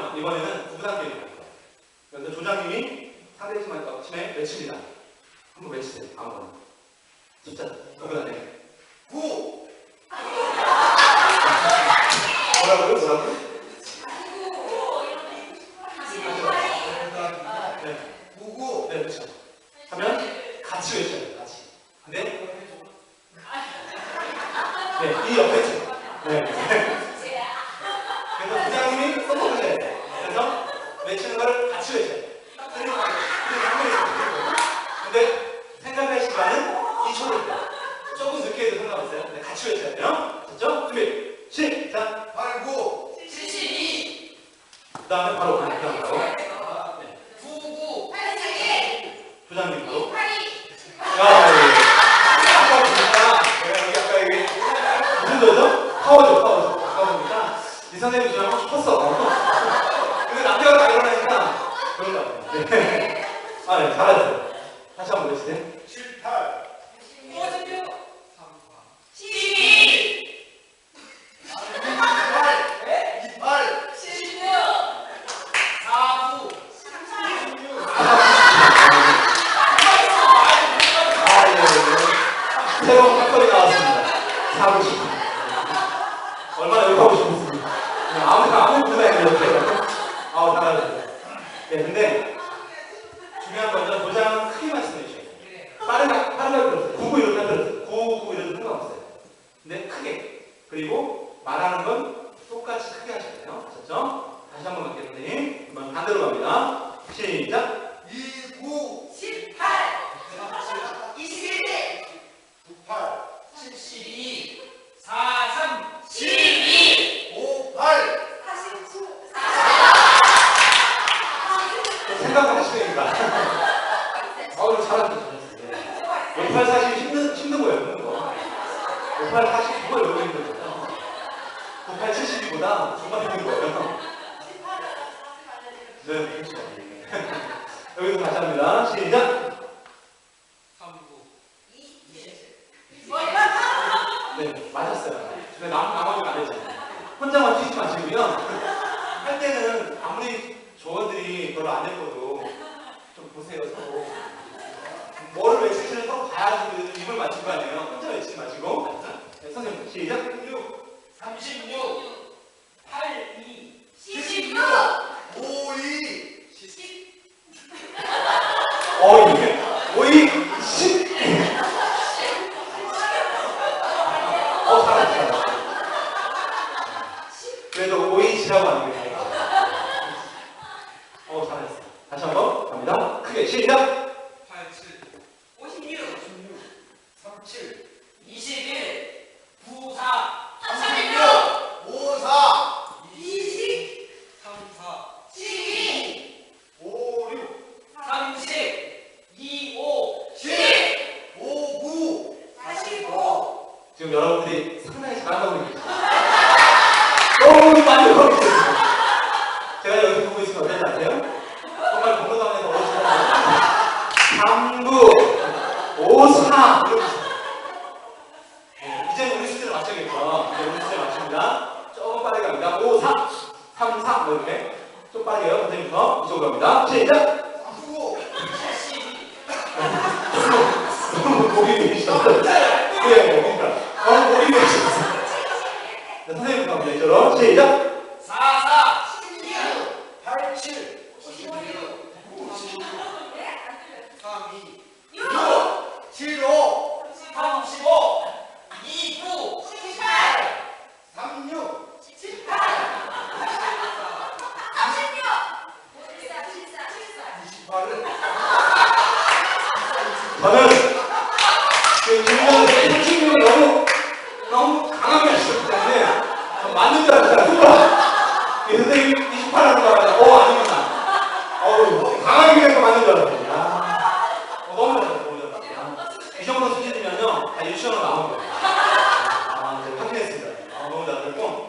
이번에는 구부단 거예요. 그래서 조장님이 상대 팀한테 어, 팀에 외칩니다. 한번 외치세요. 아무거나. 숫자 구부단에. 맞춰야 돼요. 됐죠? 준비, 시작! 89, 72, 그 다음에 바로 부장님하고. 네. 99, 부장님도. 82, 야, 아까 보니까, 제가 여기 아까 여기, 무슨 거죠? 파워죠, 파워죠. 아까 보니까, 이 선생님이 저랑 하고 싶었어. 근데 남자가 다 일어나니까, 그런 거 같아요. 네. 아, 네, 잘하셨어요. 다시 한번 보시세요 78, 아무, 아무 부담이 없어요. 아우, 잘하셨어요. 네, 근데 중요한 건요, 도장은 크게 말씀해 주셔야 돼요. 빠르게, 빠르게 들었어요. 구구 이런 거 들었어요. 구구 이런 거 상관없어요. 근데 크게. 그리고 말하는 건 똑같이 크게 하셔야 돼요. 아셨죠? 다시 한번 갈게요, 선생님. 이번 반대로 갑니다. 시작. 이구, 구팔, 오팔, 생각하시니까 어우, 잘하셨어요. 네. 58, 40 힘든, 힘든 거예요, 힘든 거. 58, 40 정말 너무 힘든 거예요. 98, 72보다 정말 힘든 거예요. 네, 그렇죠. 여기서 다시 합니다. 시작. 네, 맞았어요. 근데 남, 나머지는 안 했잖아요. 혼자만 튀지 마시고요. 할 때는 아무리 조원들이 별로 안 예뻐도 좀 보세요, 서로. 뭐를 외치시는 서로 봐야지 그 입을 맞출 거 아니에요. 혼자 외치지 마시고. 시작. 36, 오이, 어, 이게, 오이, 십. 어, 잘했어, 잘했어. 그래도 오이 지라고 하는 게 다행이다. 어, 잘했어. 다시 한 번 갑니다. 크게 시작. 37, 21, 94, 36, 오사, 20, 34, 12, 오육, 30, 25, 7, 오구, 45, 지금 여러분들이 상당히 잘하고 계세요. 너무 많이 하고 계세요. 제가 여기 보고 있으면 어떨지 아세요? 정말 건너가면서 어르신들 39, 54 이러고 있어요. 네, 이제 우리 수준을 맞춰야겠죠. 이제 우리 수준을 맞춥니다. 조금 빠르게 갑니다. 5, 4, 3, 4, 뭐 이렇게. 좀 빠르게요. 선생님부터 이쪽으로 갑니다. 시작! 구구, 72, 너무 목이 계시죠? 네, 그러니까. 너무 목이 계시죠? 네, 선생님부터 갑니다. 이쪽으로. 시작! 44, 87, 56, 32, 6, 75, 35, 29, 18, 36, 18, 28을 저는 강하게 하셨기 때문에 그 맞는 줄 알았어요. 선생님이 28하는 거 같아요. 어, 아니구나. 어, 강하게 해서 맞는 줄 알았어요.